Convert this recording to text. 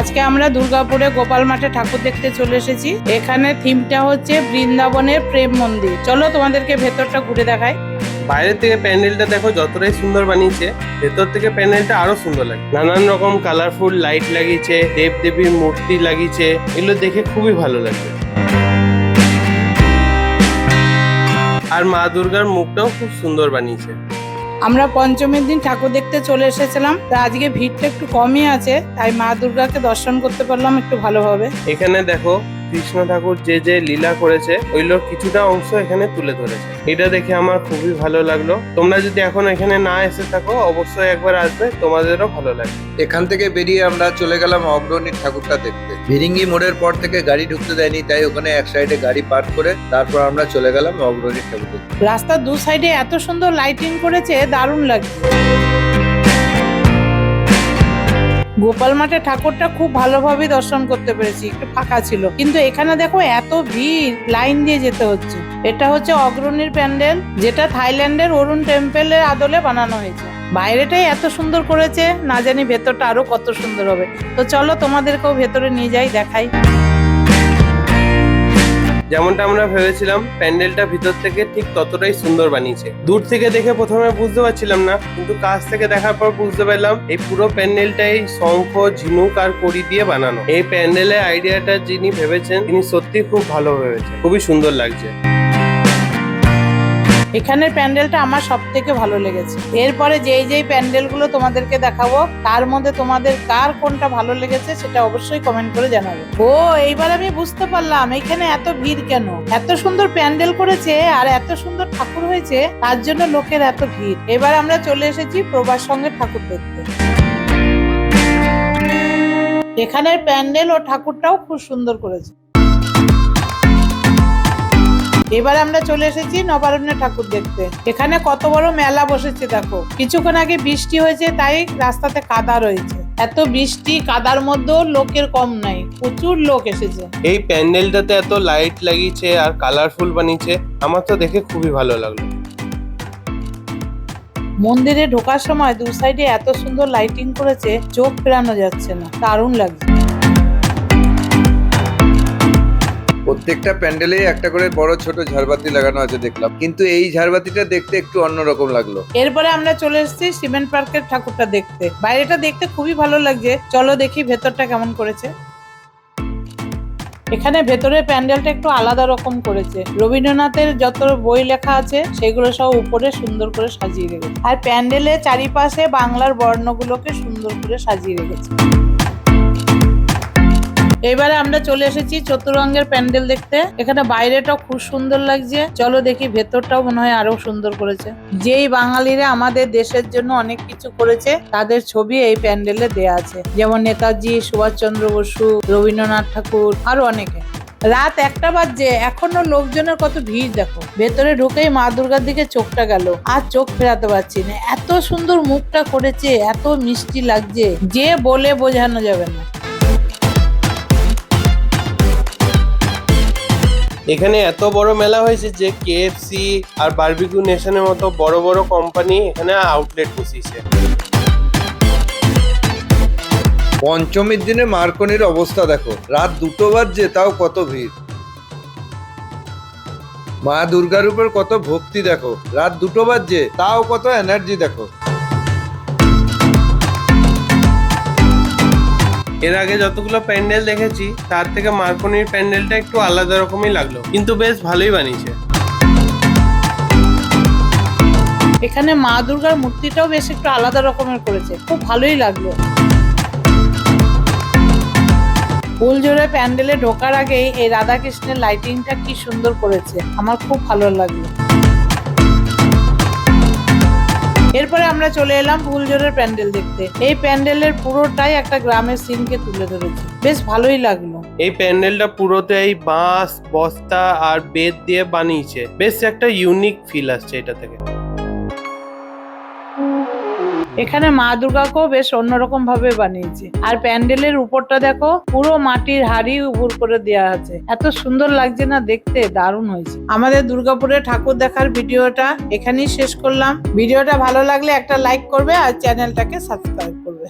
আজকে আমরা দুর্গাপুরে গোপাল মাঠে ঠাকুর দেখতে চলে এসেছি। এখানে থিমটা হচ্ছে বৃন্দাবনের প্রেম মন্দির। চলো তোমাদেরকে ভেতরটা ঘুরে দেখাই। বাইরের থেকে প্যান্ডেলটা দেখো, যতটাই সুন্দর বানিয়েছে, ভেতর থেকে প্যান্ডেলটা আরও সুন্দর লাগে। নানান রকম কালারফুল লাইট লাগিয়েছে দেব দেবীর মূর্তি লাগিয়েছে, এগুলো দেখে খুবই ভালো লাগবে। আর মা দুর্গার মুখটাও খুব সুন্দর বানিয়েছে। আমরা পঞ্চমীর দিন ঠাকুর দেখতে চলে এসেছিলাম। তা আজকে ভিড়টা একটু কমই আছে, তাই মা দুর্গাকে দর্শন করতে পারলাম একটু ভালোভাবে। এখানে দেখো কৃষ্ণ ঠাকুর যে যে লীলা করেছে ওইগুলোর কিছুটা অংশ এখানে তুলে ধরেছে। এটা দেখে আমার খুবই ভালো লাগল। তোমরা যদি এখন এখানে না এসে থাকো অবশ্যই একবার আসবে তোমাদেরও ভালো লাগবে। এখান থেকে বেরিয়ে আমরা চলে গেলাম অগ্রণী ঠাকুরটা দেখতে। ভিরিঙ্গি মোড়ের পর থেকে গাড়ি ঢুকতে দেয়নি তাই ওখানে এক সাইডে গাড়ি পার্ক করে তারপর আমরা চলে গেলাম অগ্রণী ঠাকুর রাস্তার দু সাইডে এত সুন্দর লাইটিং করেছে দারুণ লাগছে। গোপাল মাঠে ঠাকুরটা খুব ভালোভাবে দর্শন করতে পেরেছি, একটু ফাঁকা ছিল। কিন্তু এখানে দেখো এত ভিড়, লাইন দিয়ে যেতে হচ্ছে। এটা হচ্ছে অগ্রণীর প্যান্ডেল, যেটা থাইল্যান্ডের অরুণ টেম্পেলের আদলে বানানো হয়েছে। বাইরেটাই এত সুন্দর করেছে, না জানি ভেতরটা আরও কত সুন্দর হবে। তো চলো তোমাদেরকেও ভেতরে নিয়ে যাই, দেখাই। যেমনটা আমরা ভেবেছিলাম, প্যান্ডেলটা ভিতর থেকে ঠিক ততটাই সুন্দর বানিয়েছে। দূর থেকে দেখে প্রথমে বুঝতে পারছিলাম না, কিন্তু কাছ থেকে দেখার পর বুঝতে পারলাম, এই পুরো প্যান্ডেলটাই শঙ্খ, ঝিনুক আর কড়ি দিয়ে বানানো। এই প্যান্ডেলের আইডিয়াটা যিনি ভেবেছেন, তিনি সত্যি খুব ভালো ভেবেছেন। খুবই সুন্দর লাগছে। এখানের প্যান্ডেলটা আমার সব থেকে ভালো লেগেছে। এরপরে যেই যেই প্যান্ডেলগুলো তোমাদেরকে দেখাবো, তার মধ্যে তোমাদের কার কোনটা ভালো লেগেছে সেটা অবশ্যই কমেন্ট করে জানাবে। ও, এইবার আমি বুঝতে পারলাম, এখানে এত ভিড় কেন? এত সুন্দর প্যান্ডেল করেছে আর এত সুন্দর ঠাকুর হয়েছে, তার জন্য লোকের এত ভিড়। এবার আমরা চলে এসেছি প্রভার সঙ্গে ঠাকুর দেখতে। এখানের প্যান্ডেল ও ঠাকুরটাও খুব সুন্দর করেছে। এবার আমরা চলে এসেছি নবারণ্য ঠাকুর দেখতে। এখানে কত বড় মেলা বসেছে দেখো। কিছুক্ষণ আগে বৃষ্টি হয়েছে তাই রাস্তাতে কাদা রয়েছে। এত বৃষ্টি কাদার মধ্যেও লোকের কম নাই প্রচুর লোক এসেছে। এই প্যান্ডেলটাতে এত লাইট লাগিয়েছে আর কালারফুল বানিয়েছে আমার তো দেখে খুবই ভালো লাগল। মন্দিরে ঢোকার সময় দু সাইডে এত সুন্দর লাইটিং করেছে চোখ ফেরানো যাচ্ছে না দারুণ লাগছে। প্রত্যেকটা প্যান্ডেলে একটা করে বড় ছোট ঝাড়বাতি লাগানো আছে দেখলাম। কিন্তু এই ঝাড়বাতিটা দেখতে একটু অন্যরকম লাগল। এরপরে আমরা চলে এসেছি সিমেন্ট পার্কের ঠাকুরটা দেখতে। বাইরেটা দেখতে খুবই ভালো লাগছে। চলো দেখি ভেতরটা কেমন করেছে। এখানে ভেতরে প্যান্ডেলটা একটু আলাদা রকম করেছে। রবীন্দ্রনাথের যত বই লেখা আছে, সেগুলো সব উপরে সুন্দর করে সাজিয়ে রেখেছে। আর প্যান্ডেলের চারিপাশে বাংলার বর্ণগুলোকে সুন্দর করে সাজিয়ে রেখেছে। এবারে আমরা চলে এসেছি চতুরঙ্গের প্যান্ডেল দেখতে। এখানে বাইরেটাও খুব সুন্দর লাগছে। চলো দেখি ভেতরটাও মনে হয় আরও সুন্দর করেছে। যেই বাঙালিরা আমাদের দেশের জন্য অনেক কিছু করেছে, তাদের ছবি এই প্যান্ডেলে দেয়া আছে। যেমন নেতাজি, সুভাষচন্দ্র বসু, রবীন্দ্রনাথ ঠাকুর, আরও অনেকে। রাত একটা বাজছে, এখনও লোকজনের কত ভিড় দেখো। ভেতরে ঢুকেই মা দুর্গার দিকে চোখটা গেল। আর চোখ ফেরাতে পারছি না। এত সুন্দর মুখটা করেছে, এত মিষ্টি লাগছে। যে বলে বোঝানো যাবে না। এখানে এত বড় মেলা হয়েছে যে কেএফসি আর বারবিকিউ নেশনের মতো বড় বড় কোম্পানি এখানে আউটলেট বসিয়েছে। পঞ্চমীর দিনে মার্কনির অবস্থা দেখো। রাত দুটো বাজছে, তাও কত ভিড়। মা দুর্গার উপর কত ভক্তি দেখো। রাত দুটো বাজছে, তাও কত এনার্জি দেখো। এর আগে যতগুলো প্যান্ডেল দেখেছি, তার থেকে মার্কনির প্যান্ডেলটা একটু আলাদা রকমই লাগল। কিন্তু বেশ ভালোই বানিয়েছে। এখানে মা দুর্গার মূর্তিটাও বেশ একটু আলাদা রকমের করেছে। খুব ভালোই লাগল। ফুলঝোড়ে প্যান্ডেলে ঢোকার আগেই এই রাধাকৃষ্ণের লাইটিংটা কি সুন্দর করেছে। আমার খুব ভালো লাগল। এরপরে আমরা চলে এলাম ফুলজোরের প্যান্ডেল দেখতে। এই প্যান্ডেলের পুরোটাই একটা গ্রামের সিনকে তুলে ধরেছে। বেশ ভালোই লাগল। এই প্যান্ডেলটা পুরোটাই বাঁশ, বস্তা আর বেত দিয়ে বানিয়েছে। বেশ একটা ইউনিক ফিল আসছে এটা থেকে। এখানে মা দুর্গাকেও বেশ অন্যরকম ভাবে বানিয়েছে। আর প্যান্ডেলের উপরটা দেখো, পুরো মাটির হাড়ি উপর করে দেওয়া আছে। এত সুন্দর লাগছে না দেখতে, দারুণ হয়েছে। আমাদের দুর্গাপুরে ঠাকুর দেখার ভিডিওটা এখানেই শেষ করলাম। ভিডিওটা ভালো লাগলে একটা লাইক করবে আর চ্যানেলটাকে সাবস্ক্রাইব করবে।